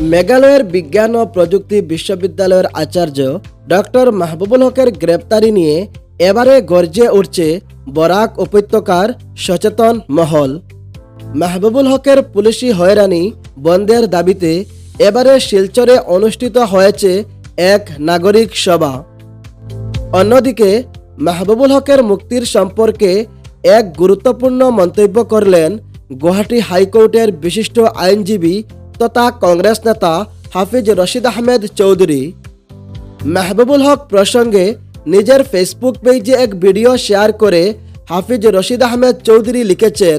মেঘালয়ের বিজ্ঞান ও প্রযুক্তি বিশ্ববিদ্যালয়ের আচার্য ডক্টর মাহবুবুল হকের গ্রেপ্তারি নিয়ে এবারে গর্জে উঠছে বরাক উপত্যকার সচেতন মহল। মাহবুবুল হকের পুলিশি হয়রানি বন্ধের দাবিতে এবারে শিলচরে অনুষ্ঠিত হয়েছে এক নাগরিক সভা। অন্যদিকে, মাহবুবুল হকের মুক্তির সম্পর্কে এক গুরুত্বপূর্ণ মন্তব্য করলেন গুয়াহাটি হাইকোর্টের বিশিষ্ট আইনজীবী তথা কংগ্রেস নেতা হাফিজ রশিদ আহমেদ চৌধুরী। মাহবুবুল হক প্রসঙ্গে নিজের ফেসবুক পেজে এক ভিডিও শেয়ার করে হাফিজ রশিদ আহমেদ চৌধুরী লিখেছেন,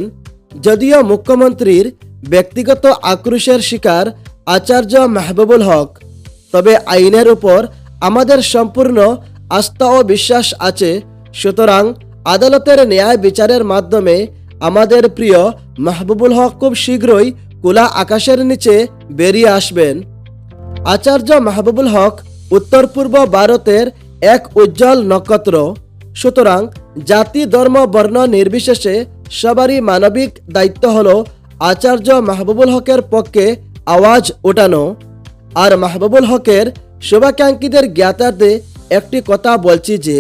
যদিও মুখ্যমন্ত্রীর ব্যক্তিগত আক্রোশের শিকার আচার্য মাহবুবুল হক, তবে আইনের উপর আমাদের সম্পূর্ণ আস্থা ও বিশ্বাস আছে, সুতরাং আদালতের ন্যায় বিচারের মাধ্যমে আমাদের প্রিয় মাহবুবুল হক খুব শীঘ্রই কুলা আকাশের নিচে বেরিয়ে আসবেন। আচার্য মাহবুবুল হক, উত্তর পূর্ব ভারতের এক উজ্জ্বল নক্ষত্র। সুতরাং জাতি, ধর্ম, বর্ণ নির্বিশেষে সবারই মানবিক দায়িত্ব হল আচার্য মাহবুবুল হকের পক্ষে আওয়াজ ওঠানো। আর মাহবুবুল হকের শুভাকাঙ্ক্ষীদের জ্ঞাতার্থে একটি কথা বলছি যে,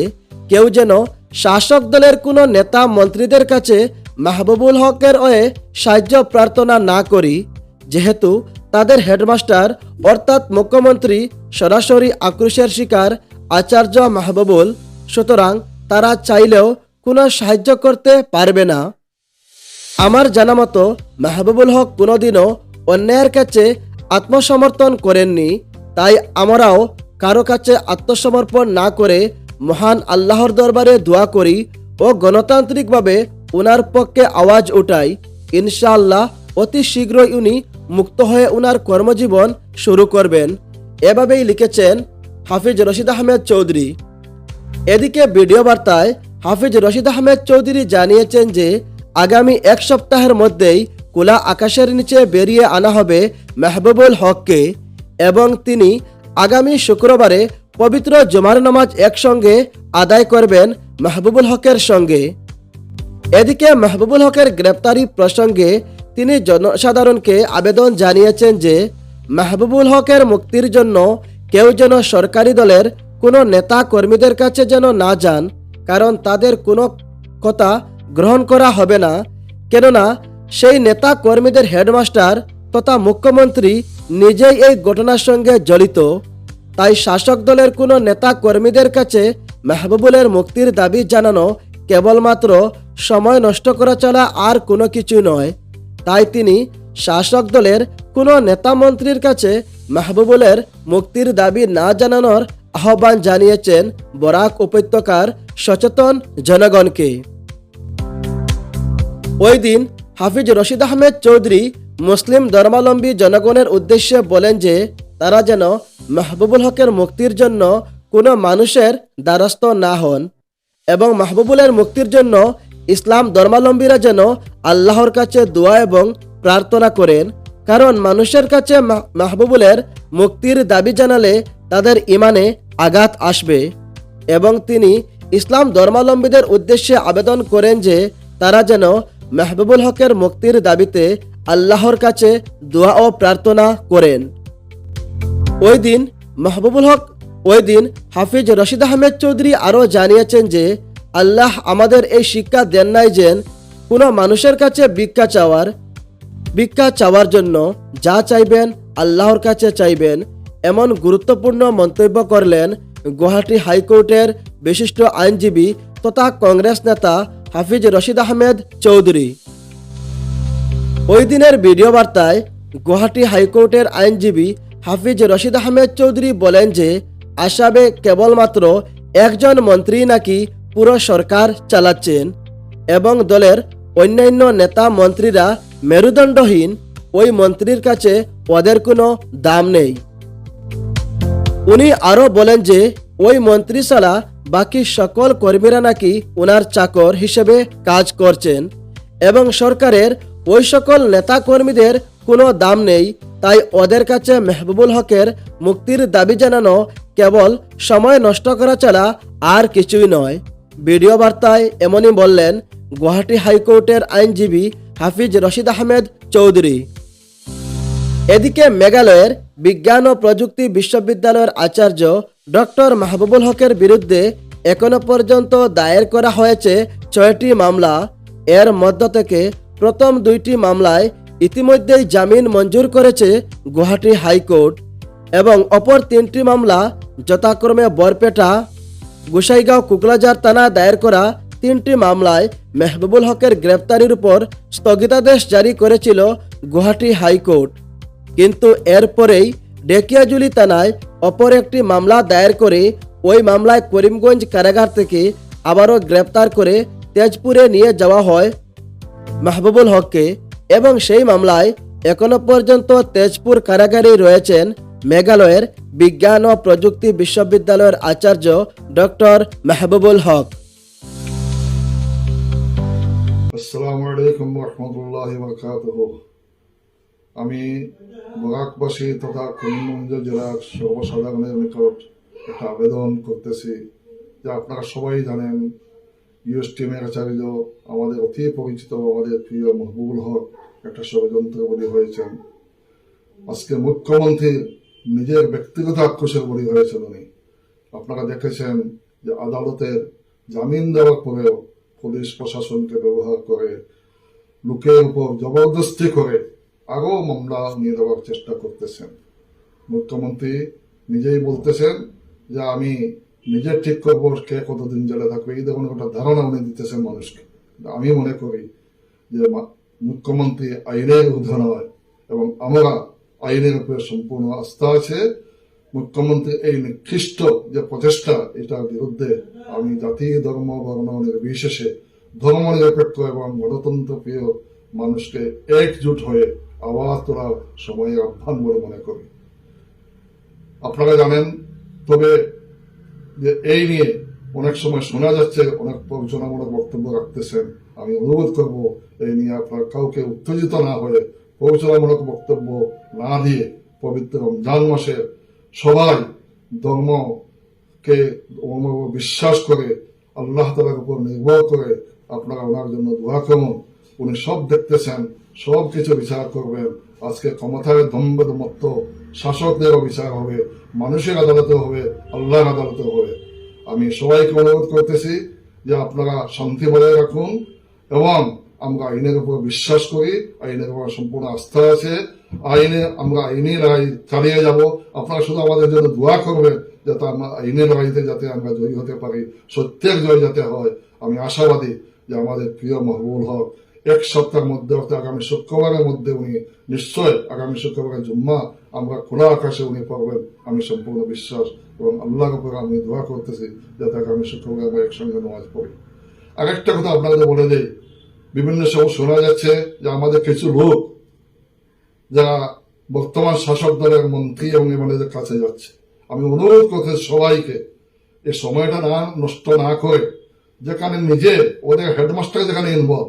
কেউ যেন শাসক দলের কোনো নেতা মন্ত্রীদের কাছে মাহবুবুল হকের হয়ে সাহায্য প্রার্থনা না করি, যেহেতু তাদের হেডমাস্টার, অর্থাৎ মুখ্যমন্ত্রী, সরাসরি আক্রোশের শিকার আচার্য মাহবুবুল। সুতরাং তারা চাইলেও কোনো সাহায্য করতে পারবে না। আমার জানা মতো মাহবুবুল হক কোনোদিনও অন্যায়ের কাছে আত্মসমর্পণ করেননি, তাই আমরাও কারও কাছে আত্মসমর্পণ না করে মহান আল্লাহর দরবারে দোয়া করি ও গণতান্ত্রিকভাবে উনার পক্ষে আওয়াজ উঠাই, ইনশাআল্লাহ, অতি শীঘ্রই উনি মুক্ত হয়ে উনার কর্মজীবন শুরু করবেন। এভাবেই লিখেছেন হাফিজ রশিদ আহমেদ চৌধুরী। এদিকে ভিডিও বার্তায় হাফিজ রশিদ আহমেদ চৌধুরী জানিয়েছেন যে, আগামী এক সপ্তাহের মধ্যেই কুলা আকাশের নিচে বেরিয়ে আনা হবে মেহবুবুল হককে এবং তিনি আগামী শুক্রবারে পবিত্র জুমার নামাজ একসঙ্গে আদায় করবেন মেহবুবুল হকের সঙ্গে। এদিকে মাহবুবুল হকের গ্রেপ্তারি প্রসঙ্গে তিনি জনসাধারণকে আবেদন জানিয়েছেন যে মাহবুবুল হকের মুক্তির জন্য কেউ যেন সরকারি দলের কোনো নেতা কর্মীদের কাছে যেন না যান, কারণ তাদের কোনো কথা গ্রহণ করা হবে না। কেননা, সেই নেতা কর্মীদের হেডমাস্টার তথা মুখ্যমন্ত্রী নিজেই এই ঘটনার সঙ্গে জড়িত। তাই শাসক দলের কোনো নেতা কর্মীদের কাছে মাহবুবুলের মুক্তির দাবি জানানো কেবলমাত্র সময় নষ্ট করা ছাড়া আর কোনো কিছু নয়। তাই তিনি শাসক দলের কোনো নেতা মন্ত্রীর কাছে মাহবুবুলের মুক্তির দাবি না জানানোর আহ্বান জানিয়েছেন বরাক উপত্যকার সচেতন জনগণকে। ওই দিন হাফিজ রশিদ আহমেদ চৌধুরী মুসলিম ধর্মাবলম্বী জনগণের উদ্দেশ্যে বলেন যে, তারা যেন মাহবুবুল হকের মুক্তির জন্য কোনো মানুষের দ্বারস্থ না হন। এবং মাহবুবুলের মুক্তির জন্য ইসলাম ধর্মাবলম্বীরা যেন আল্লাহর কাছে দোয়া এবং প্রার্থনা করেন। কারণ মানুষের কাছে মাহবুবুলের মুক্তির দাবি জানালে তাদের ইমানে আঘাত আসবে। এবং তিনি ইসলাম ধর্মাবলম্বীদের উদ্দেশ্যে আবেদন করেন যে তারা যেন মেহবুবুল হকের মুক্তির দাবিতে আল্লাহর কাছে দোয়া ও প্রার্থনা করেন। ওই দিন মাহবুবুল হক ওই দিন হাফিজ রশিদ আহমেদ চৌধুরী আরও জানিয়েছেন যে আল্লাহ আমাদের এই শিক্ষা দেন নাই যে কোনো মানুষের কাছে ভিক্ষা চাওয়ার ভিক্ষা চাওয়ার জন্য যা চাইবেন আল্লাহর কাছে চাইবেন এমন গুরুত্বপূর্ণ মন্তব্য করলেন গুয়াহাটি হাইকোর্টের বিশিষ্ট আইনজীবী তথা কংগ্রেস নেতা হাফিজ রশিদ আহমেদ চৌধুরী। ওই দিনের ভিডিও বার্তায় গুয়াহাটি হাইকোর্টের আইনজীবী হাফিজ রশিদ আহমেদ চৌধুরী বলেন যে আসাবে কেবলমাত্র একজন মন্ত্রী নাকি পুরো সরকার চালাচ্ছেন এবং দলের অন্যান্য নেতা মন্ত্রীরা মেরুদণ্ডহীন ওই মন্ত্রীর কাছে পদের কোনো দাম নেই। উনি আরও বলেন যে ওই মন্ত্রী ছাড়া বাকি সকল কর্মীরা নাকি ওনার চাকর হিসেবে কাজ করছেন এবং সরকারের ওই সকল নেতা কর্মীদের কোনো দাম নেই, তাই ওদের কাছে মেহবুবুল হকের মুক্তির দাবি জানানো কেবল সময় নষ্ট করা ছাড়া আর কিছুই নয়। ভিডিও বার্তায় এমনই বললেন গুয়াহাটি হাইকোর্টের আইনজীবী হাফিজ রশিদ আহমেদ চৌধুরী। এদিকে মেঘালয়ের বিজ্ঞান ও প্রযুক্তি বিশ্ববিদ্যালয়ের আচার্য ডক্টর মাহবুবুল হকের বিরুদ্ধে এখনও পর্যন্ত দায়ের করা হয়েছে ছয়টি মামলা। এর মধ্য থেকে প্রথম দুইটি মামলায় ইতিমধ্যেই জামিন মঞ্জুর করেছে গুয়াহাটি হাইকোর্ট। এবং অপর তিনটি মামলা যথাক্রমে বরপেটা, গোসাইগাঁও কুকলাজার থানা দায়ের করা তিনটি মামলায় মেহবুবুল হকের গ্রেপ্তারির উপর স্থগিতাদেশ জারি করেছিল গুয়াহাটি হাইকোর্ট। কিন্তু এরপরেই ডেকিয়াজুলি থানায় অপর একটি মামলা দায়ের করে ওই মামলায় করিমগঞ্জ কারাগার থেকে আবারও গ্রেপ্তার করে তেজপুরে নিয়ে যাওয়া হয় মাহবুবুল হককে এবং সেই মামলায় এখনও পর্যন্ত তেজপুর কারাগারেই রয়েছেন মেঘালয়ের বিজ্ঞান ও প্রযুক্তি বিশ্ববিদ্যালয়ের আচার্য ডক্টর মাহবুবুল হক। আসসালামু আলাইকুম রহমতুল্লাহ আমি বরাকবাসী তথা করিমগঞ্জ জেলার সর্বসাধারণের নিকট একটা আবেদন করতেছি যে আপনারা সবাই জানেন ইউএসটিএমের আচার্য আমাদের অতি পরিচিত, আমাদের প্রিয় মহবুবুল হক একটা ষড়যন্ত্র বলি হয়েছেন। আজকে মুখ্যমন্ত্রী নিজের ব্যক্তিগত আক্রোশের বলি হয়েছেন উনি। আপনারা দেখেছেন যে আদালতের জামিন দেওয়ার পরেও পুলিশ প্রশাসনকে ব্যবহার করে লোকের উপর জবরদস্তি করে আরও মামলা নিয়ে দেওয়ার চেষ্টা করতেছেন। মুখ্যমন্ত্রী নিজেই বলতেছেন যে, আমি নিজের ঠিক করব, কে কতদিন জেলে থাকবে? এই ধরনের একটা ধারণা উনি দিতেছেন মানুষকে। আমি মনে করি যে মুখ্যমন্ত্রী আইনের ঊর্ধ্বে নয় এবং আমরা আইনের উপরে সম্পূর্ণ আস্থা আছে। মুখ্যমন্ত্রী এই নিকৃষ্ট যে প্রচেষ্টা, এটার বিরুদ্ধে আমি জাতি, ধর্ম বর্ণ নির্বিশেষে ধর্ম নিরপেক্ষ এবং গণতন্ত্র প্রিয় মানুষকে একজুট হয়ে আওয়াজ তোলার সময়ের আহ্বান বলে মনে করি। আপনারা জানেন, তবে যে এই নিয়ে অনেক সময় শোনা যাচ্ছে, অনেক প্রবচনামূলক বক্তব্য রাখতেছেন। আমি অনুরোধ করব, এই নিয়ে আপনার কাউকে উত্তেজিত না হয়ে প্রবচনামূলক বক্তব্য না দিয়ে পবিত্র রমজান মাসে সবাই ধর্মকে ধর্ম বিশ্বাস করে আল্লাহ তালার উপর নির্ভর করে আপনারা ওনার জন্য দোয়া করুন। উনি সব দেখতেছেন, সব কিছু বিচার করবেন। আজকে ক্ষমতায় দম্বের মতো শাসকদেরও বিচার হবে, মানুষের আদালতে হবে, আল্লাহর আদালতে হবে। আমি সবাইকে অনুরোধ করতেছি যে আপনারা শান্তি বজায় রাখুন এবং আমরা আইনের উপর বিশ্বাস করি আইনের উপর সম্পূর্ণ আস্থা আছে আইনে আমরা আইনি লড়াই চালিয়ে যাব আপনারা শুধু আমাদের জন্য দোয়া করবেন যাতে আমরা আইনি লড়াইতে যাতে আমরা জয়ী হতে পারি সত্যের জয় যাতে হয় আমি আশাবাদী যে আমাদের প্রিয় মহবুল হক এক সপ্তাহের মধ্যে অর্থাৎ আগামী শুক্রবারের মধ্যে উনি নিশ্চয় আগামী শুক্রবারের জুম্মা আমরা খোলা আকাশে উনি পাবেন আমি সম্পূর্ণ বিশ্বাস এবং আল্লাহর উপর আমি দোয়া করতেছি যাতে আগামী শুক্রবার আমরা একসঙ্গে নামাজ পড়ি আরেকটা কথা আপনাদের বলে দেই বিভিন্ন সময় শোনা যাচ্ছে যে আমাদের কিছু লোক যারা বর্তমান শাসক দলের মন্ত্রী এবং এমএলএদের কাছে যাচ্ছে। আমি অনুরোধ করতে সবাইকে, এই সময়টা না, নষ্ট না করে যেখানে নিজে ওদের হেডমাস্টার যেখানে ইনভলভ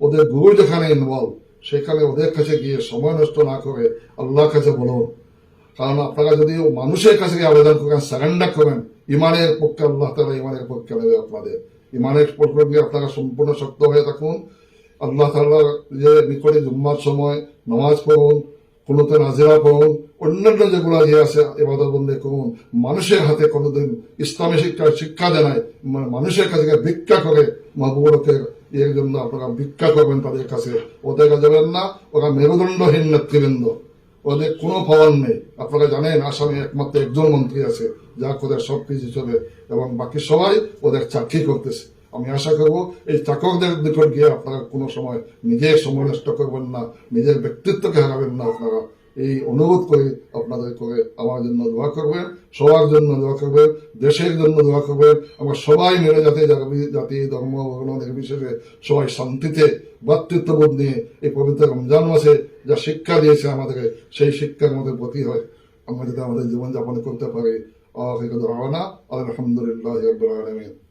ওদের গুরু যেখানে ইনভলভ সেখানে ওদের কাছে গিয়ে সময় নষ্ট না করে আল্লাহর কাছে বলুন। কারণ আপনারা যদি মানুষের কাছে গিয়ে আবেদন করেন সারেন্ডার করেন, ইমানের পক্ষে আল্লাহ তালা ইমানের পক্ষে নেবে আপনাদের। ইমানের পক্ষে আপনারা সম্পূর্ণ শক্ত হয়ে থাকুন। আল্লাহ তাল্লাহ যে নিকটে জুম্মার সময় নামাজ পড়ুন, কোনোতে নাজিরা পড়ুন, অন্যান্য যেগুলো ইয়ে আছে এবাদত বন্দে করুন। মানুষের হাতে কোনোদিন ইসলামী শিক্ষা শিক্ষা দেনায় মানে মানুষের কাছে ভিক্ষা করে মহবুবরকের এর জন্য আপনারা ভিক্ষা করবেন তাদের কাছে। ওদের যাবেন না, ওরা মেরুদণ্ডহীন নেতৃবৃন্দ। ওদের কোনো পাওয়ার নেই। আপনারা জানেন, আসামে একমাত্র একজন মন্ত্রী আছে যা ওদের সব কিছু চলে এবং বাকি সবাই ওদের চাকরি করতেছে। আমি আশা করব, এই চাকরদের নিকট গিয়ে আপনারা কোনো সময় নিজের সময় নষ্ট করবেন না, নিজের ব্যক্তিত্বকে হারাবেন না আপনারা। এই অনুরোধ করে আপনাদের করে আমার জন্য দোয়া করবেন, সবার জন্য দোয়া করবেন, দেশের জন্য দোয়া করবেন। আমরা সবাই মিলে যাতে জাতি- ধর্ম বর্ণ নির্বিশেষে সবাই শান্তিতে ভ্রাতৃত্ববোধ নিয়ে এই পবিত্র রমজান মাসে যা শিক্ষা দিয়েছে আমাদেরকে, সেই শিক্ষার মধ্যে প্রতি হয় আমরা যদি আমাদের জীবনযাপন করতে পারি। আহ রওনা আলহামদুলিল্লাহ আলামিন।